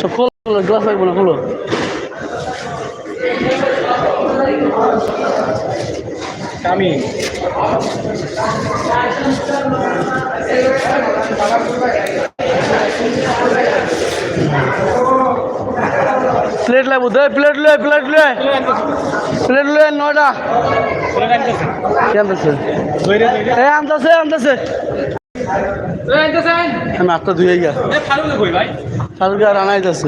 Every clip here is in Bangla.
সব খোলো গ্লাস লাগবে না খোলো আমি প্লেট লাগবো দে প্লেট লয়ে প্লেট লয়ে প্লেট লয়ে নয়টা। আনতেছে। আনতেছে আনতেছে। আমি ধুয়ে গিয়া সারুকে আর আনাইতেছে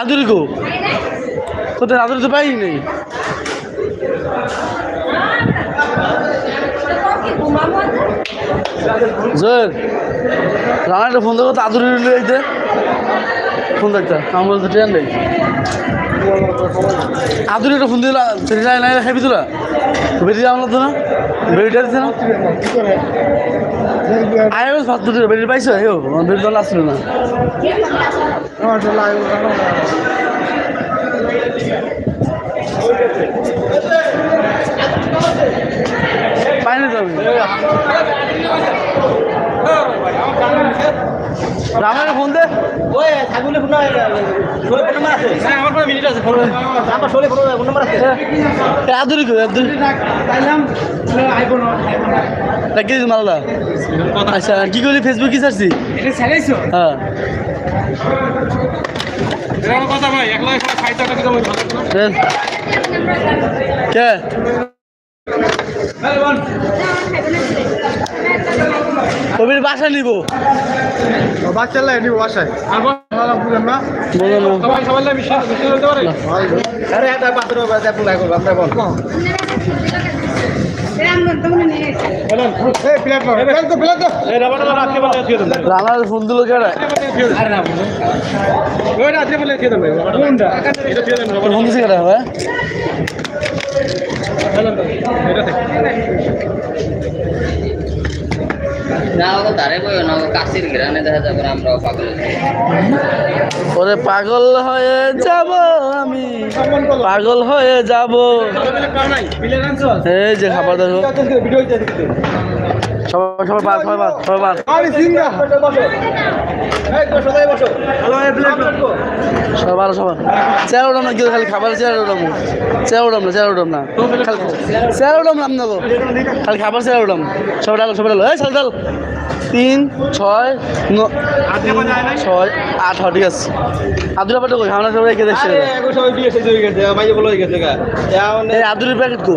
আদুরি গো। আদুরি তো পাই নেই। রানাটা ফোন দেবো তো আদুরি লইতে। ফোন দেখতে। আমি বলতে ট্রেন নেই। আদুরি একটা ফোন দিল ট্রেন নাই খাবি তোরা। বেরিয়ে যাওয়া তো না? বেরিয়ে দিচ্ছে না? আয় ভাত তো বেরিয়ে পাইছো? হেও বেরিয়ে দল আসছিল না। পাইনি তো রামের ফোন দে। ওই ছাগলে ফোন ষোলো ফোন নাম্বার আছে? আমার ফোনে মিনিট আছে ফোন আমার ষোলো ফোন ফোন নাম্বার আছে? এ আদুরি কই আদুরি? পাইলাম আইফোন দিস মালদা। আচ্ছা কি করলি ফেসবুক কি ছাড়ছি এটা ছেড়েছো হ্যাঁ কথা ভাই এক লাখ ষাট টাকা দিতে কে? কবির বাসা নিব। বাচ্চা লাই নিব বাসায়। রানার ফোন দিল কেডা? ফোন দিছে কেডা হ্যাঁ এটা না ও তারে কই না ও কাশির গ্রানে দেখা যাবে আমরাও পাগল। ওরে পাগল হয়ে যাব আমি পাগল হয়ে যাব। এই যে খাবার দেখো সবাই সবাই বাদ সবাই বাদ সবাই বাদ। ভালো সবাই। চেয়ার উঠাম না কি খালি খাবার চেয়ার উঠাম চেয়ার উঠাম না চেয়ার উঠাম না। খালি চেয়ার উঠাম না আপনাকে খালি খাবার চেয়ার উঠাম সবাই ডালো সবাই ডালো। এই চাল ডাল। তিন ছয় তিন ছয় আট হয় ঠিক আছে। আদুরা পাঠক কই? খাওয়া সবাই রেখে দেখছে। আদুরের প্যাকেট কো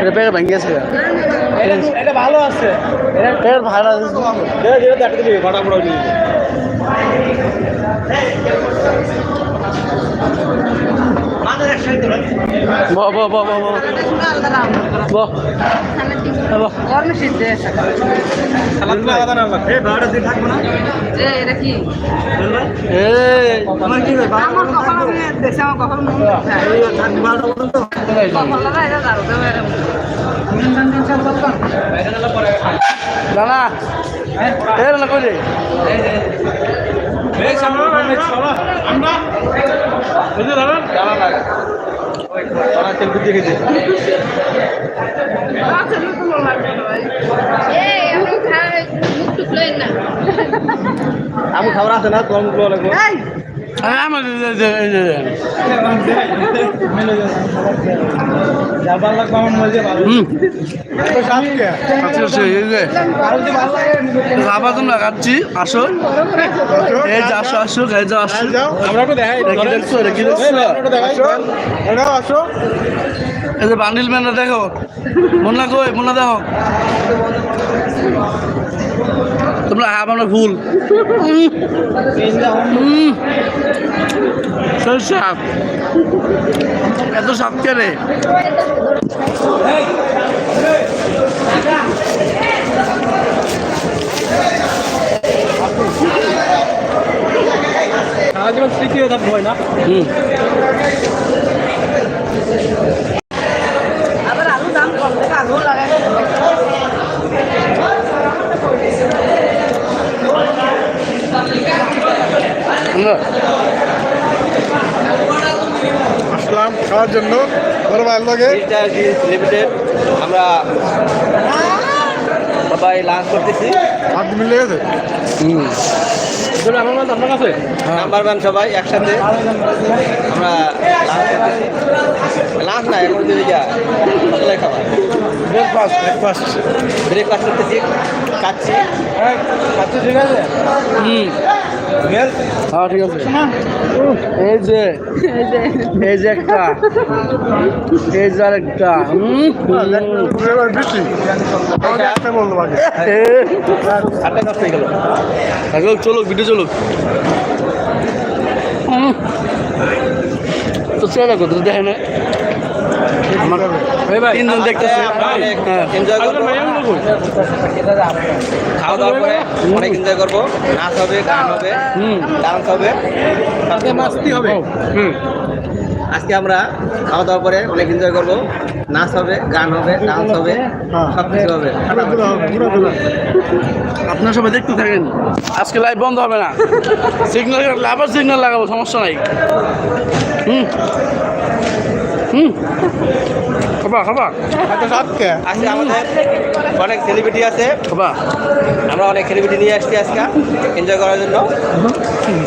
এটা পেট ভাঙি আছে এটা ভালো আছে। প্যাকেট ভাড়া ধীরে ধীরে দেখতে দিবি ঘটা বড় নিয়ে ব ব ব ব ব ব ব সালাদ না আদা না লাগবে এই ভাড়া দিয়ে থাকব না এই আমার কি ভাই আমার কপাল আমি দেখছি আমার কপাল মন এই থাকবি ভাড়া বলুন তো কপাল লাগা এটা দারু দেবে না না এ কই আমি খাবার আছে না? তোমার মুখ লাগবে। আরে আমার এই যে আচ্ছা আচ্ছা, খাচ্ছি আসো এই যে আসো আসো আসো দেখছ দেখছ আসো এই যে বান্ডিল ম্যানটা দেখো মুন্না কই মুন্না দেখো তোমরা হাফ আমরা ফুল সাপ। এত সাপ কেনে? সারা জীবন স্মৃতি হয় না? হুম আবার আলু দাম কম দেখে আলু লাগাই আমরা আসলাম খাওয়ার জন্য। বড় লগে? লিমিটেড আমরা সবাই লাঞ্চ করতেছি। হাত মিলে গেছে? নাম্বার ওয়ান সবাই একসাথে। আমরা লাঞ্চ না এখন দিকে খাবার। ব্রেকফাস্ট ব্রেকফাস্ট ব্রেকফাস্ট করতেছি খাচ্ছি। আচ্ছা ঠিক আছে হুম। হ্যাঁ ঠিক আছে। এই যে এই যে একটা এই যে আরেকটা চলুক ভিডিও চলুক। তো চেহারা কত দেখে না? তিনজন দেখতেছে। হ্যাঁ। এনজয় করব খাওয়া দাওয়ার পরে অনেক এনজয় করব। নাচ হবে গান হবে হুম। ডান্স হবে। মাস্তি হবে। হুম। আজকে আমরা খাওয়া দাওয়ার পরে অনেক এনজয় করব। নাচ হবে গান হবে ডান্স হবে সব কিছু হবে। আপনারা সবাই দেখতে থাকেন। আজকে লাইভ বন্ধ হবে না। সিগন্যাল আবার সিগন্যাল লাগাবো সমস্যা নাই। হুম। হুম। খাবা খাবা। আজকে আজকে আমাদের অনেক সেলিব্রিটি আছে। খাবা। আমরা অনেক সেলিব্রিটি নিয়ে আসছি আজকে এনজয় করার জন্য।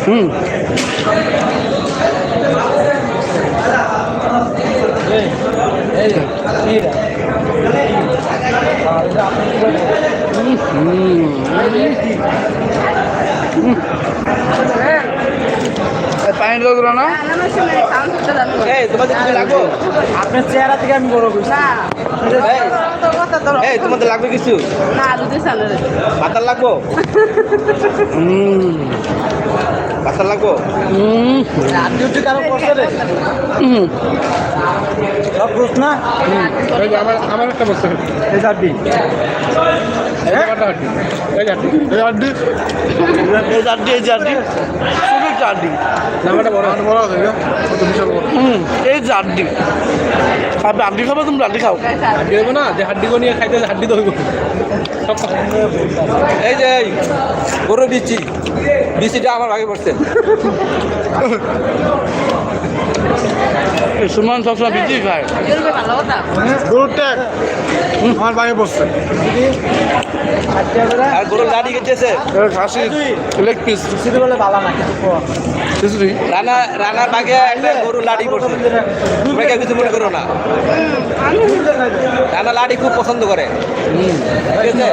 হুম। পানি দিল না? এই তোমাদের কিছু লাগবে? আপনার চেহারা থেকে আমি বড় করছি এই, তোমাদের লাগবে কিছু? না আলু দিয়ে চালু রে পাতার লাগবো? হুম। পাতার লাগবো সব বুঝ না? আমার আমার একটা বস্তু এই চারটি এই চারটি এই চারটি এই চারটি হুম এই চারটি আপনি আড্ডি খাব তুমি আড্ডি খাও। হাড্ডি হইব না যে হাড্ডি নিয়ে খাইতে হাড্ডি তো হইব এই যে গরু বিচি। বিচিটা আমার ভাগে পড়ছে। সুমান সবসময় বিক্রি খায় ভালো গরুর ট্যাগ আমার বাইরে বসছে। আর গরুর লাড়ি গেছে। খাসি লেগ পিস। বলে ভালো না খিচুড়ি। রানা রানার বাগে একটা গরুর লাড়ি পড়ছে তোমরা কেউ কিছু মনে করো না? রানা লাড়ি খুব পছন্দ করে। ঠিক আছে?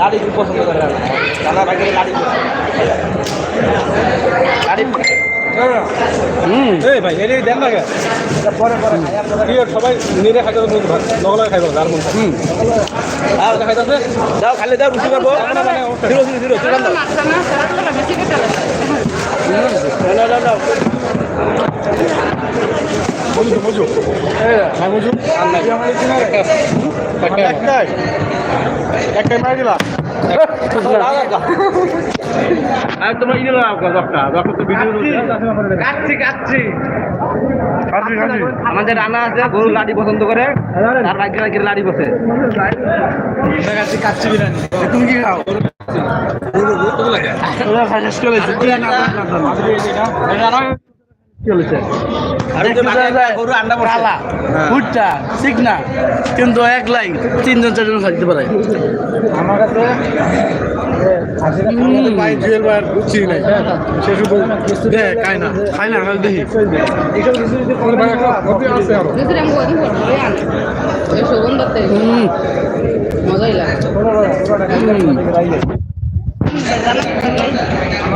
লাড়ি খুব পছন্দ করে রানা। রানা বাগে লাড়ি লাড়ি হুম। এই ভাই এর দেন পরে সবাই নিরে খাইতে লগলা খাইব যার মন হুম। আর খাইতাছে দাও খালি দাও রুচি করব জিরো জিরো জিরো জিরো না হ্যাঁ বুঝু একটাই একটাই মারি দিলা কাচ্ছি কাচ্ছি আমাদের রানা আছে গরু লাড়ি পছন্দ করে, তার ভাগ্যে ভাগ্যে লাড়ি বসে। তুমি কি খাও? কিন্তু এক লাইন তিনজন চারজন খাইতে পারে। আমার কাছে হুম। মজাই লাগে।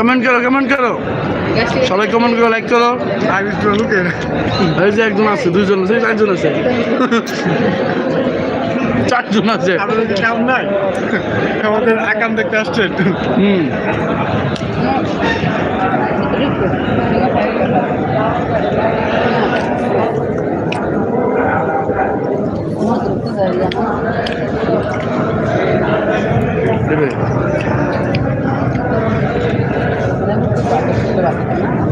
কমেন্ট করো কমেন্ট করো। সবাই কমেন্ট করো লাইক করো। এই যে একজন আছে দুইজন আছে চারজন আছে। চারজন আছে। আমাদের আকাম দেখতে আসছেন। হুম। দেবে? de